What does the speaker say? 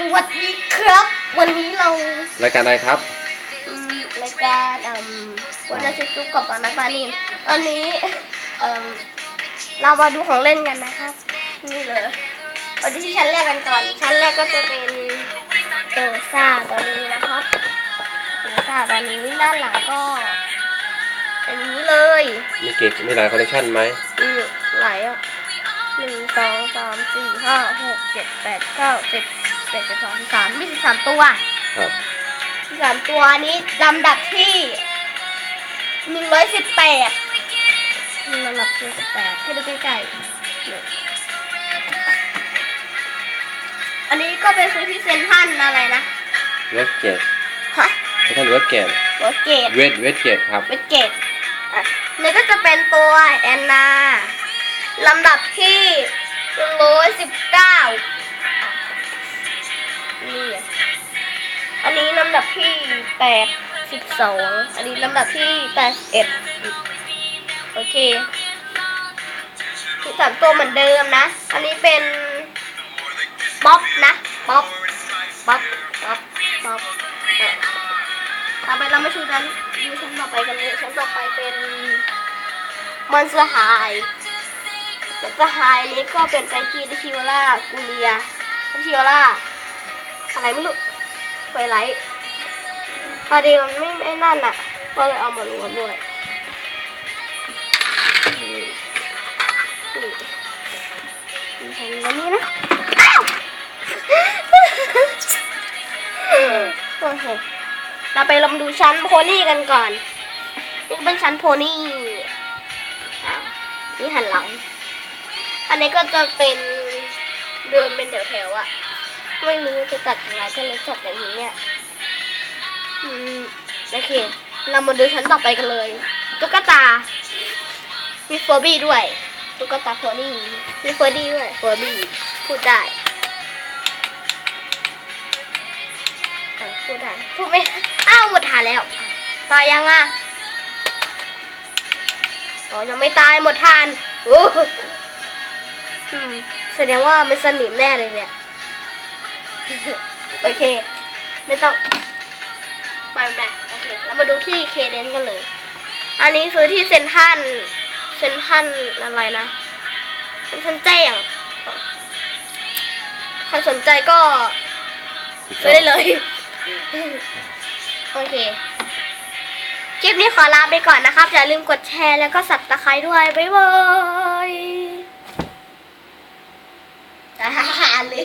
สวัสดีครับ วันนี้เรารายการอะไรครับอืมรายการอืมวันอาทิตย์ทุกกับปานักปานินตอนนี้เอ่มเรามาดูของเล่นกันนะครับ นี่เลยวันที่ชั้นแรกกันก่อนชั้นแรกก็จะเป็นเอลซ่าตัวนี้นะครับเอลซ่าตัวนี้ด้านหลังก็เป็นอย่างนี้เลยมีเกตมีหลายคอลเลคชันไหมอืมหลายอะหนึ่งสองสามสี่ห้าหกเจ็ดแปดเก้าสิบ สิบเอ็ดสิบสองสิบสามมีสิบสามตัวครับสิบสามตัวนี้ลำดับที่หนึ่งร้อยสิบแปดลำดับที่สิบแปดให้ดูใกล้ๆเนี่ยอันนี้ก็เป็นซื้อที่เซนทรันอะไรนะเวสเกตฮะไม่ใช่เวสเกตวอเกตเวสเวสเกตครับเวเกตอะนี่ก็จะเป็นตัวแอนนาลำดับที่ร้อยสิบเก้า นี่อันนี้ลำดับที่แปดสิบสองอันนี้ลำดับที่แปดเอ็ดโอเคที่สามตัวเหมือนเดิมนะ อันนี้เป็นป๊อปนะป๊อปป๊อปป๊อปป๊อปอะต่อไปเรามาชูนั้นดูชั้นต่อไปกันเลยชั้นต่อไปเป็นมอนสหายมอนสหายนี้ก็เป็นไซกีดิชิวล่ากูเลียดิชิวล่า อะไรไม่รู้ไฟไลท์พอดีมันไม่ไม่นั่นอะ ก็เลยเอามารวมด้วยนี่นี่มีชั้นแบบนี้นะโอเคเราไปลองดูชั้นโพนี่กันก่อน นี่เป็นชั้นโพนี่นี่หันหลัง อันนี้ก็จะเป็นเดินเป็นแถวๆอะ ไม่รู้จะตัดยังไงก็เลยจัดอย่างนี้เนี่ยอืมโอเค เรามาดูชั้นต่อไปกันเลยตุ๊กตา มีเฟอร์บี้ด้วยตุ๊กตาโพนี่มีเฟอร์บี้ด้วยเฟอร์บี้พูดได้อะพูดได้พูดไม่อ้าวหมดทานแล้วตายยังอะอ๋อยังไม่ตายหมดทานโอ้อืมแสดงว่ามันสนิมแน่เลยเนี่ย โอเค ไม่ต้องไปแบบโอเคเรามาดูที่เคเดนกันเลย อันนี้ซื้อที่เซนทันเซนทันอะไรนะเซนทันแจ้งใครสนใจก็ซื้อได้เลย โอเค คลิปนี้ขอลาไปก่อนนะครับ อย่าลืมกดแชร์แล้วก็สับตะไคร้ด้วย บ๊ายบายอ่าเลย